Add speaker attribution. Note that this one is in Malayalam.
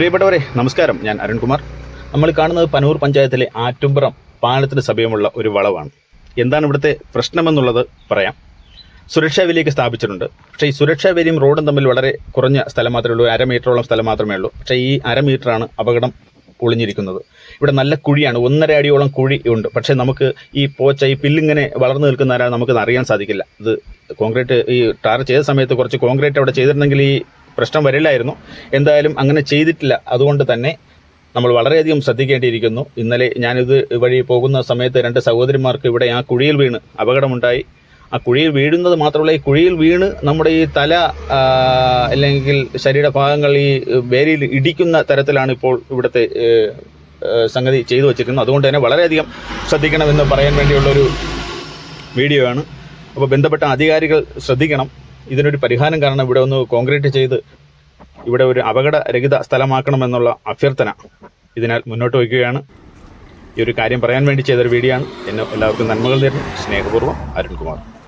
Speaker 1: പ്രിയപ്പെട്ടവരെ നമസ്കാരം. ഞാൻ അരുൺകുമാർ. നമ്മൾ കാണുന്നത് പനൂർ പഞ്ചായത്തിലെ ആറ്റുംപുറം പാലത്തിന് സമീപമുള്ള ഒരു വളവാണ്. എന്താണ് ഇവിടുത്തെ പ്രശ്നമെന്നുള്ളത് പറയാം. സുരക്ഷാ വേലിയൊക്കെ സ്ഥാപിച്ചിട്ടുണ്ട്. പക്ഷേ ഈ സുരക്ഷാ വേലിയും റോഡും തമ്മിൽ വളരെ കുറഞ്ഞ സ്ഥലം മാത്രമേ ഉള്ളൂ. അര മീറ്ററോളം സ്ഥലം മാത്രമേ ഉള്ളൂ. പക്ഷേ ഈ അര മീറ്ററാണ് അപകടം ഒളിഞ്ഞിരിക്കുന്നത്. ഇവിടെ നല്ല കുഴിയാണ്. ഒന്നര അടിയോളം കുഴി ഉണ്ട്. പക്ഷേ നമുക്ക് ഈ പോച്ച ഈ പില്ലിങ്ങനെ വളർന്നു നിൽക്കുന്നവരാണ് നമുക്കത് അറിയാൻ സാധിക്കില്ല. ഇത് കോൺക്രീറ്റ് ഈ ടാർ ചെയ്ത സമയത്ത് കുറച്ച് കോൺക്രീറ്റ് അവിടെ ചെയ്തിരുന്നെങ്കിൽ ഈ പ്രശ്നം വരില്ലായിരുന്നു. എന്തായാലും അങ്ങനെ ചെയ്തിട്ടില്ല. അതുകൊണ്ട് തന്നെ നമ്മൾ വളരെയധികം ശ്രദ്ധിക്കേണ്ടിയിരിക്കുന്നു. ഇന്നലെ ഞാനിത് വഴി പോകുന്ന സമയത്ത് രണ്ട് സഹോദരിമാർക്ക് ഇവിടെ ആ കുഴിയിൽ വീണ് അപകടമുണ്ടായി. ആ കുഴിയിൽ വീഴുന്നത് മാത്രമല്ല ഈ കുഴിയിൽ വീണ് നമ്മുടെ ഈ തല അല്ലെങ്കിൽ ശരീരഭാഗങ്ങൾ ഈ വേരിയിൽ ഇടിക്കുന്ന തരത്തിലാണ് ഇപ്പോൾ ഇവിടുത്തെ സംഗതി ചെയ്തു വച്ചിരിക്കുന്നത്. അതുകൊണ്ട് തന്നെ വളരെയധികം ശ്രദ്ധിക്കണമെന്ന് പറയാൻ വേണ്ടിയുള്ളൊരു വീഡിയോ ആണ് അപ്പോൾ ബന്ധപ്പെട്ട അധികാരികൾ ശ്രദ്ധിക്കണം. ഇതിനൊരു പരിഹാരം കാരണം ഇവിടെ ഒന്ന് കോൺക്രീറ്റ് ചെയ്ത് ഇവിടെ ഒരു അപകടരഹിത സ്ഥലമാക്കണമെന്നുള്ള അഭ്യർത്ഥന ഇതിനാൽ മുന്നോട്ട് വയ്ക്കുകയാണ്. ഈ ഒരു കാര്യം പറയാൻ വേണ്ടി ചെയ്തൊരു വീഡിയോ ആണ്. എന്നെ എല്ലാവർക്കും നന്മകൾ നേരുന്നു സ്നേഹപൂർവം അരുൺകുമാർ.